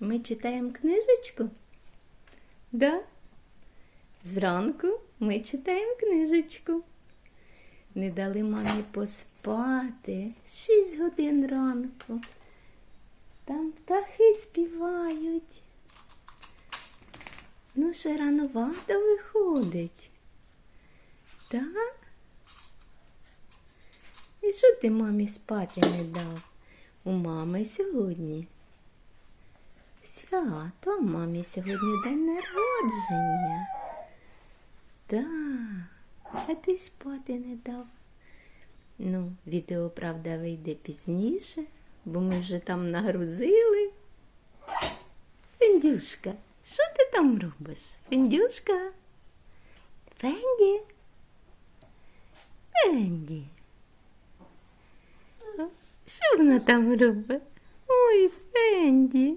Ми читаємо книжечку? Да? Зранку ми читаємо книжечку. Не дали мамі поспати. Шість годин ранку. Там птахи співають. Ну, ще рановато виходить. Так? І що ти мамі спати не дав? У мами сьогодні. Свято, мамі сьогодні день народження. Так, а ти спати не дав. Ну, відео, правда, вийде пізніше, бо ми вже там нагрузили. Фендюшка, що ти там робиш? Фендюшка? Фенді? Фенді. Що вона там робить? Ой, Фенді.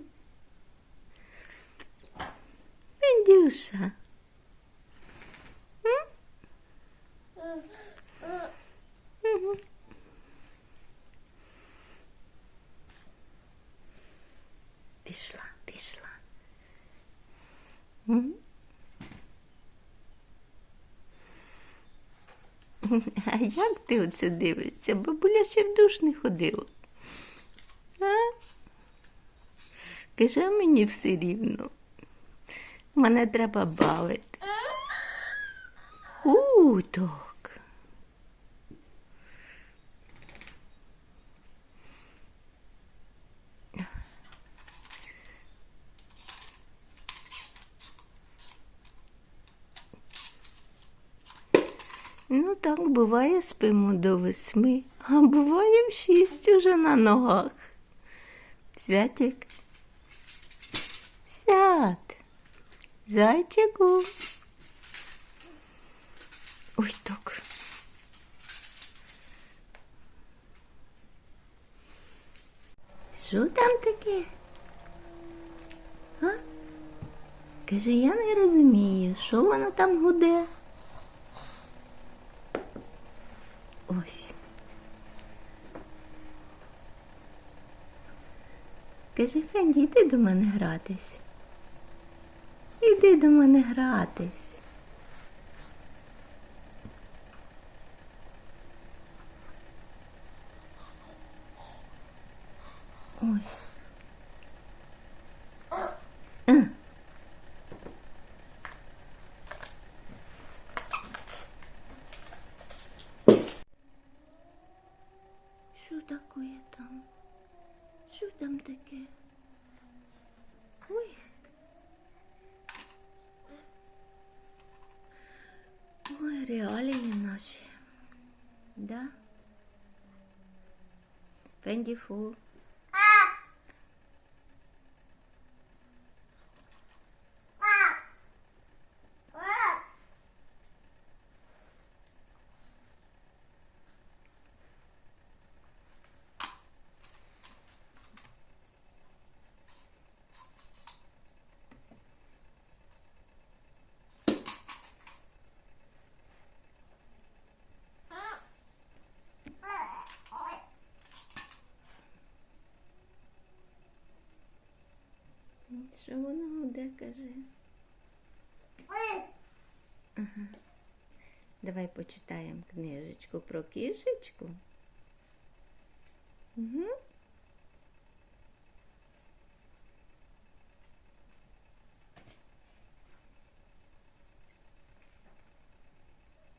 Мгм. Пішла, пішла. А як ти оце дивишся? Бабуля ще в душ не ходила. А? Каже, мені все рівно. Мене треба бавити. Уток. Ну так, буває, спимо до восьми, а буває в шість уже на ногах. Святик. Свят. Зайчику. Ось так. Що там таке? А? Каже, я не розумію, що воно там гуде. Ось. Каже, Фенді, йди до мене гратись. Іди до мене гратись. Ось. А. Що таке там? Що там таке? Ой. Ой, реалії наші. Да? Фенді Що воно гуде, каже? Ага. Давай почитаємо книжечку про кішечку. Угу.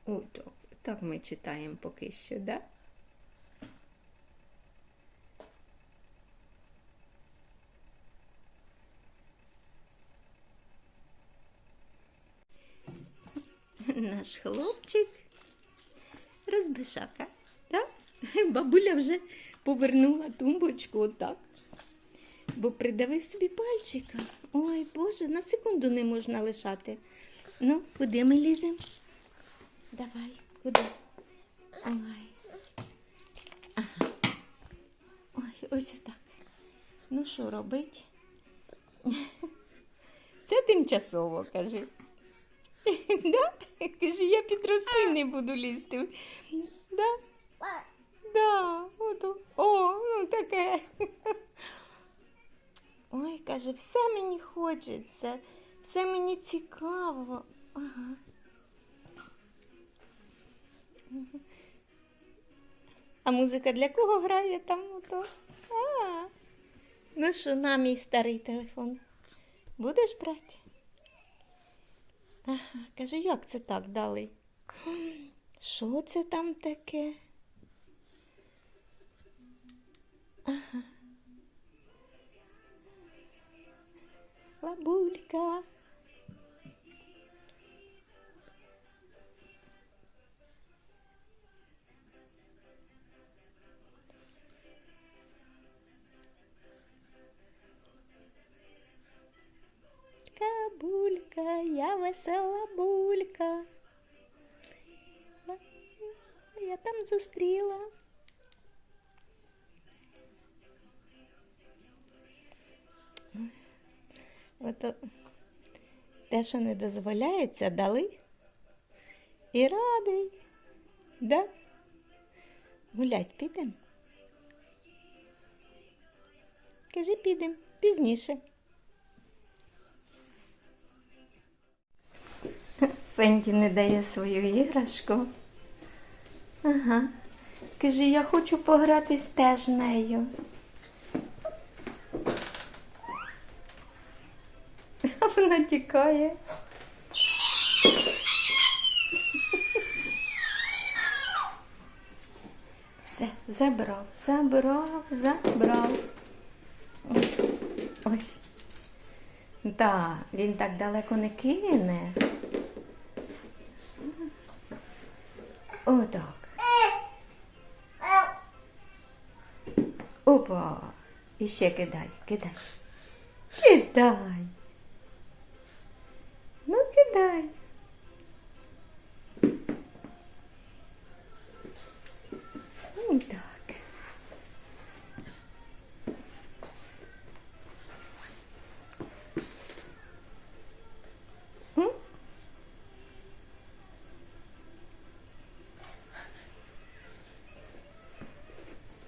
О, так, так ми читаємо поки що, так? Да? Наш хлопчик розбишака, так? Бабуля вже повернула тумбочку отак, бо придавив собі пальчика. Ой, Боже, на секунду не можна лишати. Ну, куди ми ліземо? Давай, куди? Ой. Ой, ось отак. Ну, що робить? Це тимчасово, кажи. Да? Каже, я підрости не буду лізти. Да? Да, ото. О, ну таке. Ой, каже, все мені хочеться, все мені цікаво. Ага. А музика для кого грає там ото? А. Ну що, на мій старий телефон. Будеш брати? Каже, як це так дали? Що це там таке? Ага. Лабулька. Булька, я весела булька. Я там зустріла. Ото те, що не дозволяється, дали. І радий. Да? Гулять підемо? Кажи, підемо пізніше. Фенті не дає свою іграшку. Ага. Каже, я хочу погратись теж нею. А вона тікає. Все, забрав, забрав, забрав. Ось. Так, він так далеко не кине. Отак. Опа. І ще кидай, кидай. Кидай. Ну, кидай. Ну, так. М?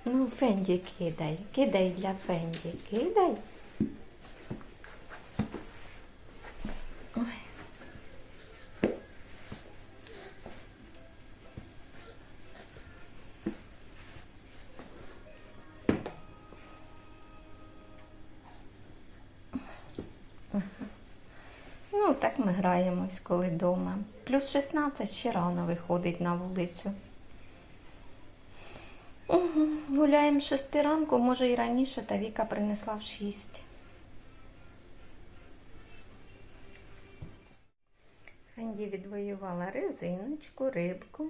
Ну, Фенді кидай, кидай для Фенді, кидай. Ну, так ми граємось, коли вдома. Плюс 16 ще рано виходить на вулицю. Угу. Гуляємо з 6 ранку, може і раніше, та Віка принесла в 6. Фенді відвоювала резиночку, рибку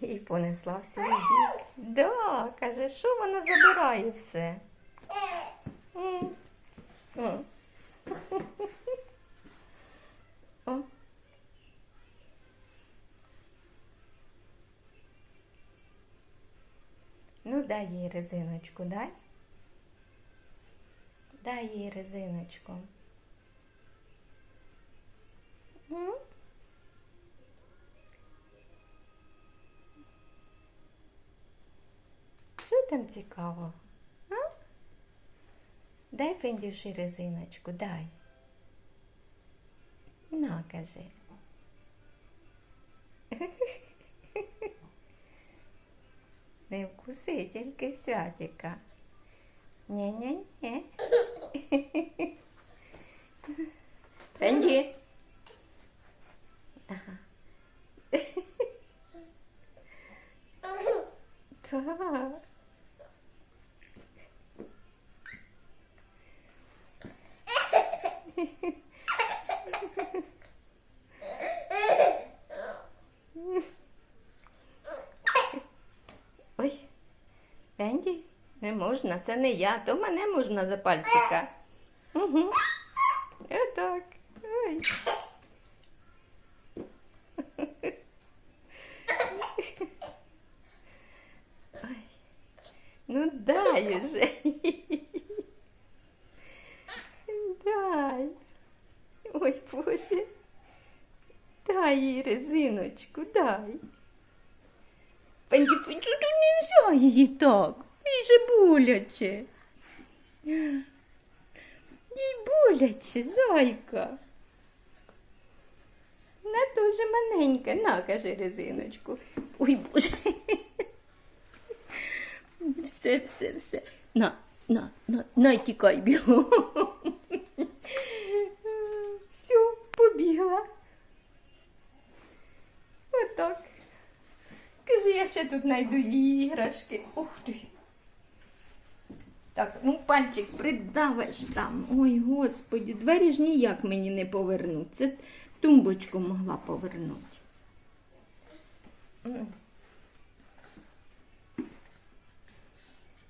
і понесла в свій бік. Да, каже, що вона забирає все. М. О. дай їй резиночку, дай. Дай їй резиночку. Що там цікаво? А? Дай Фендюші резиночку, дай. На, кажи. Не вкуси, тільки святіка. Ні-ні-ні. Фенді. Ага. Так. Ой, Фенді, не можна, це не я, то мене можна за пальчика. Угу. Отак. Ой. Ой. Ну дай уже. Дай. Ой, Боже. Дай їй резиночку, дай. Пенді, Пенді, не її так. Їй же боляче. боляче, зайка. Вона дуже маленька. На, каже резиночку. Ой, Боже. Все, все, все. На, на, на, на, тікай. Все, побігла. Отак. Каже, я ще тут знайду іграшки. Ух ти. Так, ну пальчик придавиш там. Ой, господі, двері ж ніяк мені не повернуть. Це тумбочку могла повернути.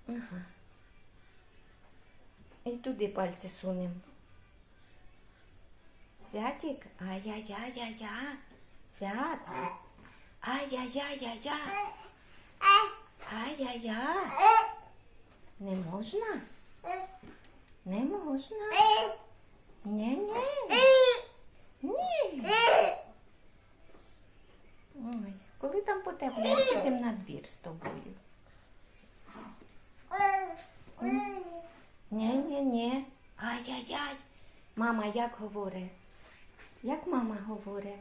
Ага. І туди пальці сунем. Святик, ай-яй-яй-яй-я. Свят. Ай-яй-яй-яй-я. Ай-яй-яй. Не можна? Не можна. Ні-ні. Ні. Ой, коли там потепліє, підемо на двір з тобою. Ні-ні-ні. Ай-яй-яй. Мама як говорить? Як мама говорить?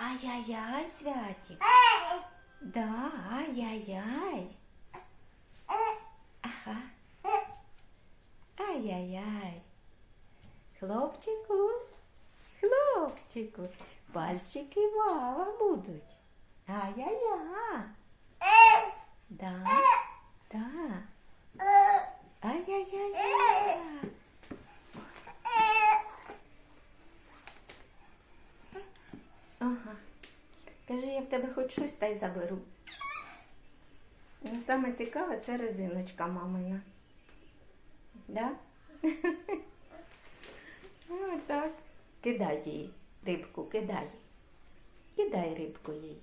Ай-яй-яй, святик. Да, ай-яй-яй. Ага. Ай-яй-яй. Хлопчику, хлопчику, пальчики вава будуть. Ай-яй-яй. Да, да. Ай-яй-яй-яй. Ага. Кажи, я в тебе хоч щось та й заберу. Ну, саме цікаве це резиночка мамина. Да? Ну, так. Кидай їй рибку, кидай. Кидай рибку їй.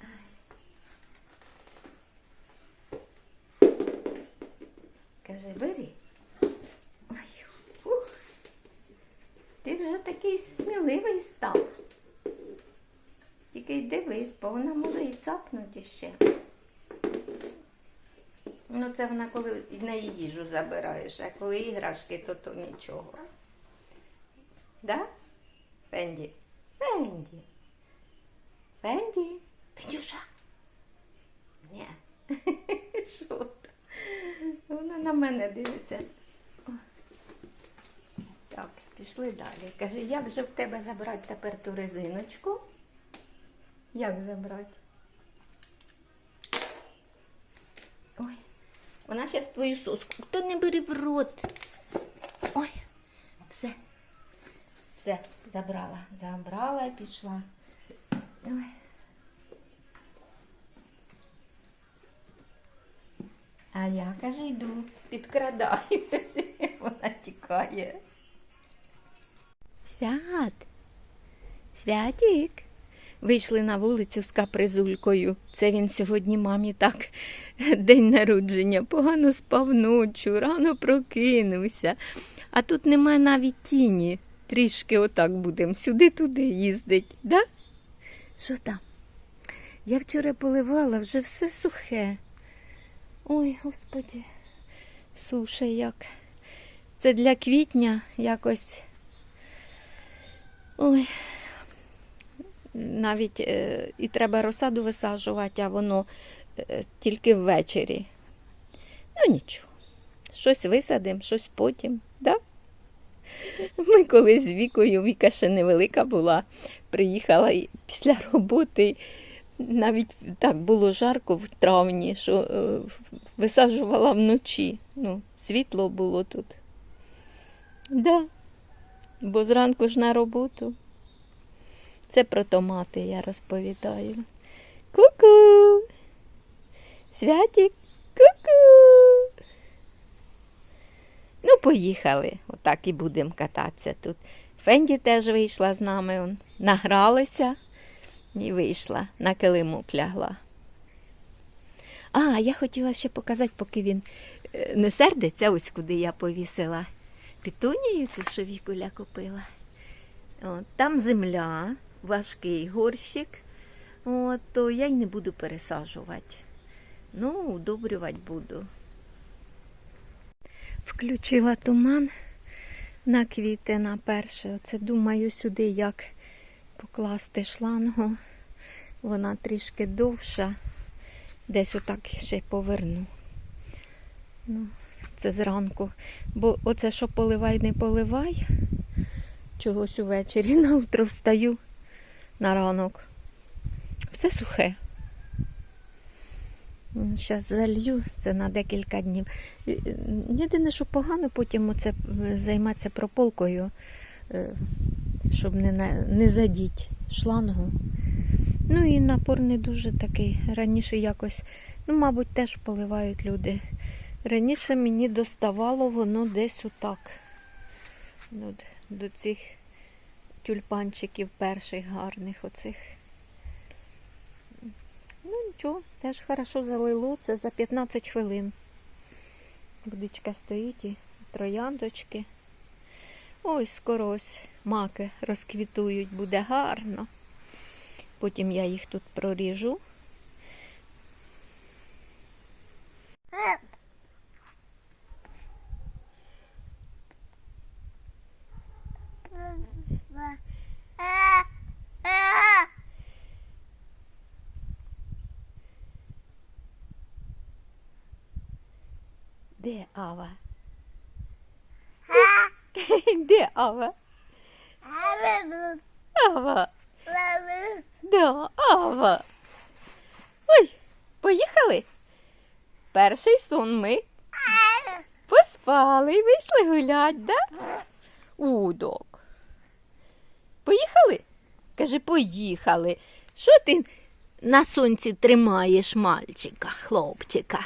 Ай. Кажи, бери. Ой, ух. Ти вже такий сміливий став. Тільки й дивись, бо вона може і цапнути ще. Ну, це вона коли в неї їжу забираєш, а коли іграшки, то то нічого. Да? Фенді? Фенді. Фенді? Фендюша? Ні. Що? Вона на мене дивиться. Так, пішли далі. Каже, як же в тебе забрати тепер ту резиночку? Як забрати? Ой, вона зараз твою соску. То не бери в рот. Ой, все. Все, забрала. Забрала і пішла. Ой. А я, каже, йду, підкрадаюся. Вона тікає. Свят. Святік. Вийшли на вулицю з капризулькою. Це він сьогодні мамі так день народження. Погано спав ночу, рано прокинувся. А тут немає навіть тіні. Трішки отак будемо сюди-туди їздить. Да? Що там? Я вчора поливала, вже все сухе. Ой, господі, суше як. Це для квітня якось. Ой, навіть е, і треба розсаду висаджувати, а воно тільки ввечері. Ну нічого. Щось висадимо, щось потім. Да? Ми колись з вікою, Віка ще невелика була, приїхала після роботи. Навіть так було жарко в травні, що е, висаджувала вночі. Ну, світло було тут. Да. Бо зранку ж на роботу. Це про томати я розповідаю. Ку-ку! Святік, ку-ку! Ну, поїхали. Отак і будемо кататися тут. Фенді теж вийшла з нами, он, награлася і вийшла, на килимок лягла. А, я хотіла ще показати, поки він е, не сердиться, ось куди я повісила петунію, ту, що Вікуля купила. От, там земля, важкий горщик, от, то я й не буду пересаджувати. Ну, удобрювати буду. Включила туман, на квіти на перше. Оце думаю сюди, як покласти шлангу. Вона трішки довша. Десь отак ще поверну. Ну, це зранку. Бо оце що поливай, не поливай. Чогось увечері на утро встаю на ранок. Все сухе. Зараз залью це на декілька днів. Єдине, що погано потім оце е, займатися прополкою, е, щоб не, не задіть шлангу. Ну і напор не дуже такий. Раніше якось, ну, мабуть, теж поливають люди. Раніше мені доставало воно десь отак. Д- до цих тюльпанчиків перших гарних оцих. Нічого, теж хорошо залило. Це за 15 хвилин. Водичка стоїть і трояндочки. Ой, скоро ось маки розквітують, буде гарно. Потім я їх тут проріжу. Де Ава? Де Ава? Ава. Да, Ава. Ой, поїхали? Перший сон ми поспали і вийшли гулять, да? Удок. Поїхали? Каже, поїхали. Що ти на сонці тримаєш мальчика, хлопчика?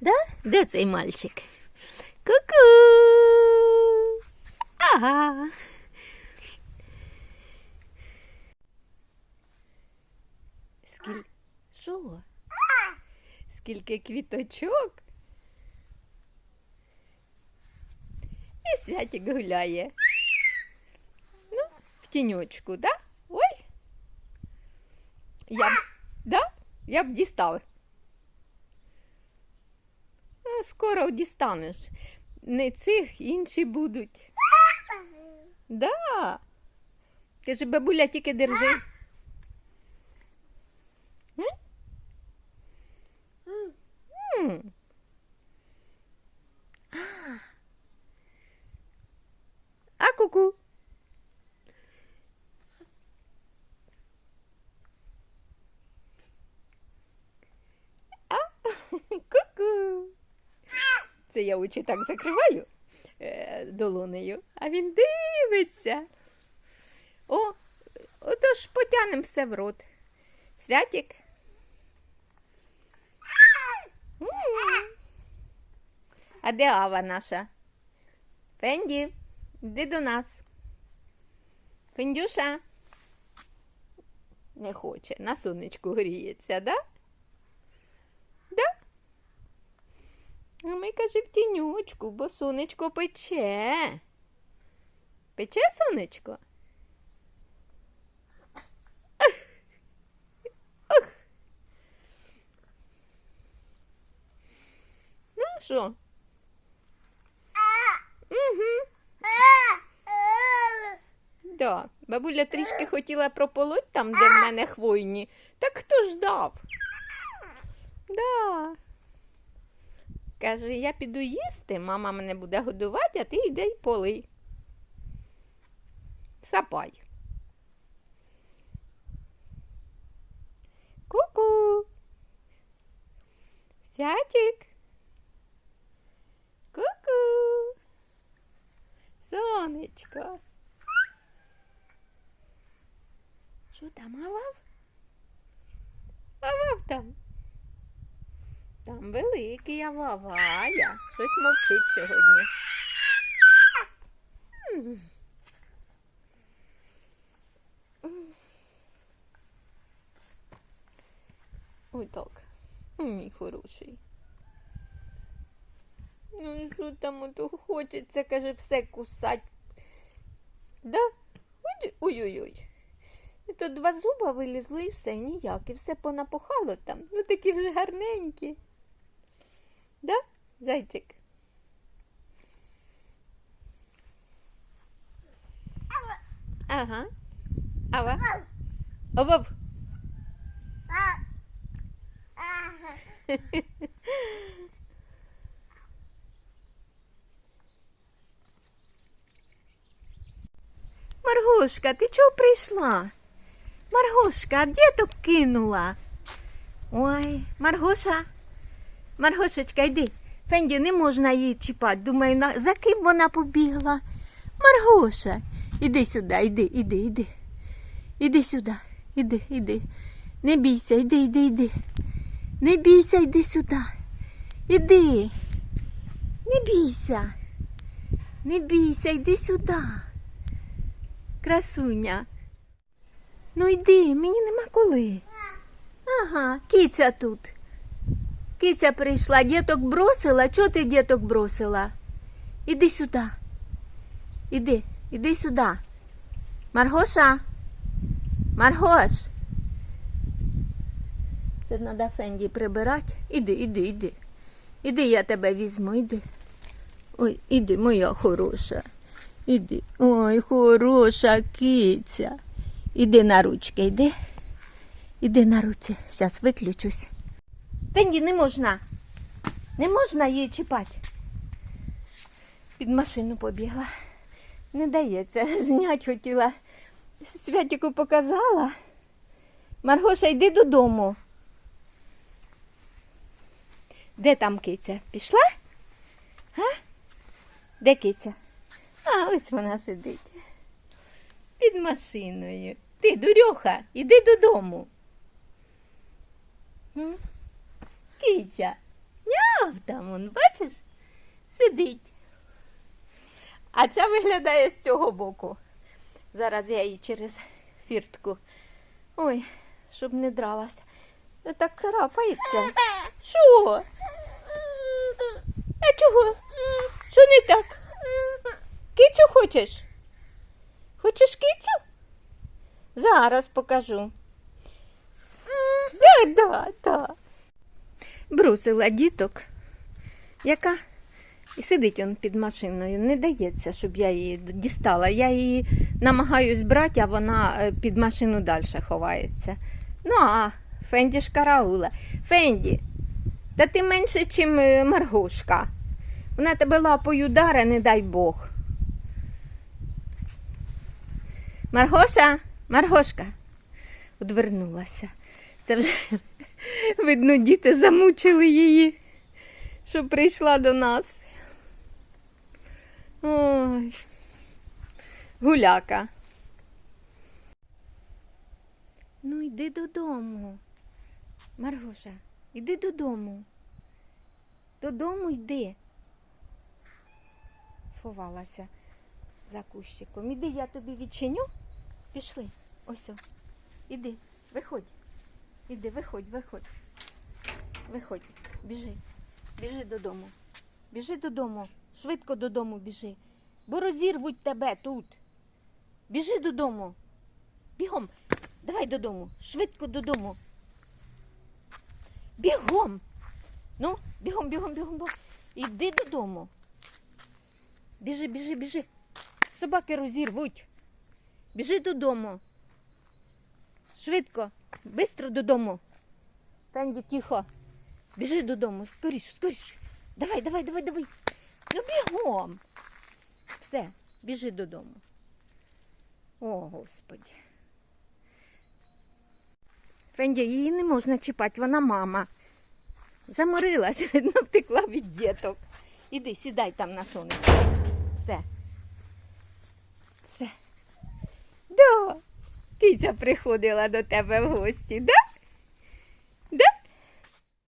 Да? Де цей мальчик? Ку-ку. Ага. Скіль... Що? Скільки квіточок? І святик гуляє. Ну, в тіньочку, да? Ой. Я б, да? Я б дістав. А, Скоро дістанеш. Не цих, інші будуть. Да. Каже, бабуля, тільки держи. А. А ку-ку. А, ку-ку. Це я очі так закриваю е, долонею, а він дивиться. О, отож потянем все в рот. Святик. А де Ава наша? Фенді, йди до нас. Фендюша. Не хоче, на сонечку гріється, да? Да? А ми, каже, в тінючку, бо сонечко пече. Пече сонечко? Ну що? Угу. Да. Бабуля трішки хотіла прополоть там, де в мене хвойні. Так хто ж дав? Да. Каже, я піду їсти, мама мене буде годувати, а ти йди й полий. Сапай. Ку-ку. Святик. Ку-ку. Сонечко. Що там, авав? Авав там. Там великий ававая. Щось мовчить сьогодні. Ой так. Мій хороший. Ну що там ото хочеться, каже, все кусать. Да? Ой- Ой-ой-ой. І то два зуба вилізло і все, ніяк. І все понапухало там. Ну такі вже гарненькі. Да, зайчик? Ага. Ава. Овов. Маргошка, ти чого прийшла? Маргошка, а діток кинула? Ой, Маргоша, Маргошечка, йди. Фенді, не можна її чіпати. Думаю, на... за ким вона побігла? Маргоша, іди сюди, іди, іди, іди. Іди сюди, іди, іди. Не бійся, іди, іди, іди. Не бійся, йди сюди. Іди. Не бійся. Не бійся, йди сюди. Красуня. Ну йди, мені нема коли. Ага, киця тут. Киця прийшла, діток бросила. Чого ти діток бросила? Іди сюди. Іди, іди сюди. Маргоша. Маргош. Це треба Фенді прибирати. Іди, іди, іди. Іди, я тебе візьму, іди. Ой, іди, моя хороша. Іди. Ой, хороша киця. Іди на ручки, іди. Іди на руці. Зараз виключусь. Фенді, не можна. Не можна її чіпати. Під машину побігла. Не дається. Знять хотіла. Святіку показала. Маргоша, йди додому. Де там киця? Пішла? А? Де киця? А, ось вона сидить. Під машиною. Ти, дурьоха, іди додому. Киця. Няв там он, бачиш? Сидить. А ця виглядає з цього боку. Зараз я її через фіртку. Ой, щоб не дралась. Так царапається. Що? А чого? Що не так? Кицю хочеш? Хочеш кицю? Зараз покажу. Да, да, да. Бросила діток, яка і сидить он під машиною. Не дається, щоб я її дістала. Я її намагаюсь брати, а вона е, під машину далі ховається. Ну, а Фенді ж караула. Фенді, та ти менше, ніж Маргошка. Вона тебе лапою даре, не дай Бог. Маргоша, Маргошка, одвернулася. Це вже, видно, діти замучили її, що прийшла до нас. Ой, гуляка. Ну, йди додому. Маргоша, йди додому. Додому йди. Сховалася за кущиком. Іди, я тобі відчиню. Пішли. Ось. о. Іди, виходь. Іди, виходь, виходь. Виходь, біжи. Біжи додому. Біжи додому. Швидко додому біжи. Бо розірвуть тебе тут. Біжи додому. Бігом. Давай додому. Швидко додому. Бігом. Ну, бігом, бігом, бігом, бігом. Іди додому. Біжи, біжи, біжи. Собаки розірвуть. Біжи додому. Швидко, бистро додому. Фенді, тихо. Біжи додому. Скоріш, скоріш. Давай, давай, давай, давай. Ну бігом. Все, біжи додому. О, Господи. Фенді, її не можна чіпати, вона мама. Заморилась, видно, втекла від діток. Іди, сідай там на сонечко. Все. Все. Да. Киця приходила до тебе в гості, да?